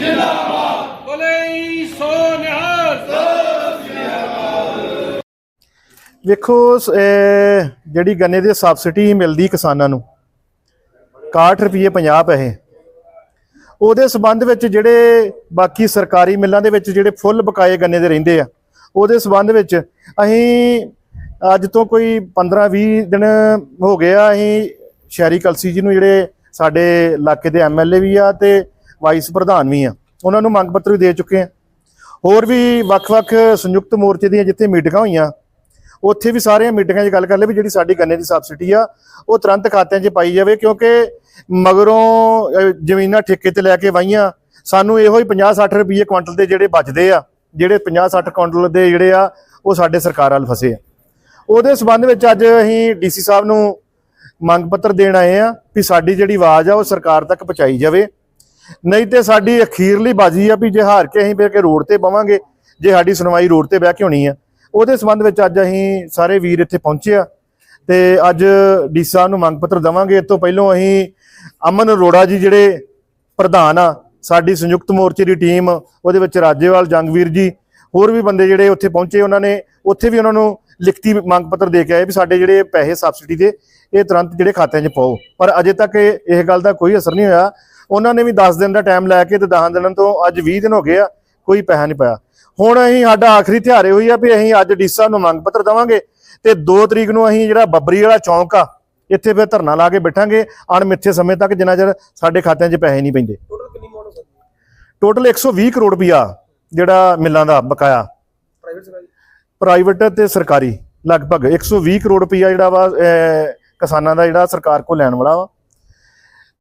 ਜਿੰਦਾਬਾਦ ਬੋਲੇ ਸੋ ਨਿਹਾਲ। ਵੇਖੋ, ਸ- ਜਿਹੜੀ ਗੰਨੇ ਦੀ ਸਬਸਿਡੀ ਮਿਲਦੀ ਕਿਸਾਨਾਂ ਨੂੰ 61 ਰੁਪਏ 50 ਪੈਸੇ। ਉਹਦੇ ਸਬੰਧ ਵਿੱਚ ਜਿਹੜੇ ਬਾਕੀ ਸਰਕਾਰੀ ਮਿੱਲਾਂ ਦੇ ਵਿੱਚ ਜਿਹੜੇ ਫੁੱਲ ਬਕਾਏ ਗੰਨੇ ਦੇ ਰਹਿੰਦੇ ਆ, ਉਹਦੇ ਸਬੰਧ ਵਿੱਚ ਅਸੀਂ ਅੱਜ ਤੋਂ ਕੋਈ 15 20 ਦਿਨ ਹੋ ਗਏ ਆ, ਅਸੀਂ ਸ਼ਹਿਰੀ ਕਲਸੀ ਜੀ ਨੂੰ ਜਿਹੜੇ ਸਾਡੇ ਇਲਾਕੇ ਦੇ ਐਮਐਲਏ ਵੀ ਆ ਤੇ ਵਾਈਸ ਪ੍ਰਧਾਨ ਵੀ ਆ। ਉਹਨਾਂ ਨੂੰ ਮੰਗ ਪੱਤਰ ਵੀ ਦੇ ਚੁੱਕੇ ਆ। ਹੋਰ ਵੀ ਵੱਖ-ਵੱਖ ਸੰਯੁਕਤ ਮੋਰਚੇ ਦੀਆਂ ਜਿੱਥੇ ਮੀਟਿੰਗਾਂ ਹੋਈਆਂ, ਉੱਥੇ ਵੀ ਸਾਰੀਆਂ ਮੀਟਿੰਗਾਂ 'ਚ ਗੱਲ ਕਰ ਲਈ ਵੀ ਜਿਹੜੀ ਸਾਡੀ ਗੰਨੇ ਦੀ ਸਬਸਿਡੀ ਆ, ਉਹ ਤੁਰੰਤ ਖਾਤਿਆਂ 'ਚ ਪਾਈ ਜਾਵੇ ਕਿਉਂਕਿ ਮਗਰੋਂ ਜ਼ਮੀਨਾਂ ਠੇਕੇ ਤੇ ਲੈ ਕੇ ਵਾਈਆਂ ਸਾਨੂੰ ਇਹੋ ਹੀ 50-60 ਰੁਪਏ ਕੁਇੰਟਲ ਦੇ ਜਿਹੜੇ ਬਚਦੇ ਆ, ਜਿਹੜੇ 50-60 ਕੁਇੰਟਲ ਦੇ ਜਿਹੜੇ ਆ, ਉਹ ਸਾਡੇ ਸਰਕਾਰ ਵੱਲ ਫਸੇ ਆ। ਉਹਦੇ ਸਬੰਧ ਵਿੱਚ ਅੱਜ ਅਸੀਂ ਡੀਸੀ ਸਾਹਿਬ ਨੂੰ ਮੰਗ ਪੱਤਰ ਦੇਣ ਆਏ ਆ ਵੀ ਸਾਡੀ ਜਿਹੜੀ ਆਵਾਜ਼ ਆ, ਉਹ ਸਰਕਾਰ ਤੱਕ ਪਹੁੰਚਾਈ ਜਾਵੇ। ਨਹੀਂ ਤੇ ਸਾਡੀ ਅਖੀਰਲੀ ਬਾਜੀ ਆ ਵੀ ਜੇ ਹਾਰ ਕੇ ਅਸੀਂ ਫਿਰ ਕੇ ਰੋਡ ਤੇ ਪਵਾਂਗੇ ਜੇ ਸਾਡੀ ਸੁਣਵਾਈ ਰੋਡ ਤੇ ਬਹਿ ਕੇ ਹੋਣੀ ਆ। ਉਹਦੇ ਸੰਬੰਧ ਵਿੱਚ ਅੱਜ ਅਸੀਂ ਸਾਰੇ ਵੀਰ ਇੱਥੇ ਪਹੁੰਚੇ ਆ ਤੇ ਅੱਜ ਡੀ ਸਾਹਿਬ ਨੂੰ ਮੰਗ ਪੱਤਰ ਦਵਾਂਗੇ। ਇਸ ਤੋਂ ਪਹਿਲਾਂ ਅਸੀਂ ਅਮਨ ਅਰੋੜਾ ਜੀ ਜਿਹੜੇ ਪ੍ਰਧਾਨ ਆ, ਸਾਡੀ ਸੰਯੁਕਤ ਮੋਰਚੇ ਦੀ ਟੀਮ, ਉਹਦੇ ਵਿੱਚ ਰਾਜੇਵਾਲ, ਜੰਗਵੀਰ ਜੀ, ਹੋਰ ਵੀ ਬੰਦੇ ਜਿਹੜੇ ਉੱਥੇ ਪਹੁੰਚੇ, ਉਹਨਾਂ ਨੇ ਉੱਥੇ ਵੀ ਉਹਨਾਂ ਨੂੰ ਲਿਖਤੀ ਮੰਗ ਪੱਤਰ ਦੇ ਕੇ ਆਏ ਵੀ ਸਾਡੇ ਜਿਹੜੇ ਪੈਸੇ ਸਬਸਿਡੀ ਦੇ, ਇਹ ਤੁਰੰਤ ਜਿਹੜੇ ਖਾਤਿਆਂ 'ਚ ਪਾਓ। ਪਰ ਅਜੇ ਤੱਕ ਇਹ ਗੱਲ ਦਾ ਕੋਈ ਅਸਰ ਨਹੀਂ ਹੋਇਆ। ਉਹਨਾਂ ਨੇ ਵੀ 10 ਦਿਨ ਦਾ ਟਾਈਮ ਲੈ ਕੇ ਤੇ 10 ਦਿਨਾਂ ਤੋਂ ਅੱਜ 20 ਦਿਨ ਹੋ ਗਏ ਆ ਕੋਈ ਪੈਸਾ ਨਹੀਂ ਪਾਇਆ। ਹੁਣ ਅਸੀਂ ਸਾਡਾ ਆਖਰੀ ਥਿਆਰੇ ਹੋਈ ਆ ਵੀ ਅਸੀਂ ਅੱਜ ਡੀਸਾ ਨੂੰ ਮੰਗ ਪੱਤਰ ਦਵਾਂਗੇ ਤੇ 2 ਤਰੀਕ ਨੂੰ ਅਸੀਂ ਜਿਹੜਾ ਬੱਬਰੀ ਵਾਲਾ ਚੌਂਕ ਆ ਇੱਥੇ ਫਿਰ ਧਰਨਾ ਲਾ ਕੇ ਬੈਠਾਂਗੇ ਅਣਮਿੱਥੇ ਸਮੇਂ ਤੱਕ ਜਿੰਨਾ ਚਿਰ ਸਾਡੇ ਖਾਤਿਆਂ 'ਚ ਪੈਸੇ ਨਹੀਂ ਪੈਂਦੇ। ਟੋਟਲ ਕਿੰਨੀ ਮੋੜ ਹੋ ਟੋਟਲ 120 ਕਰੋੜ ਰੁਪਇਆ ਜਿਹੜਾ ਮਿੱਲਾਂ ਦਾ ਬਕਾਇਆ। ਪ੍ਰਾਈਵੇਟ ਤੇ ਸਰਕਾਰੀ ਲਗਭਗ 120 ਕਰੋੜ ਰੁਪਇਆ ਜਿਹੜਾ ਵਾ ਕਿਸਾਨਾਂ ਦਾ ਜਿਹੜਾ ਸਰਕਾਰ ਕੋਲ ਲੈਣ ਵਾਲਾ ਵਾ।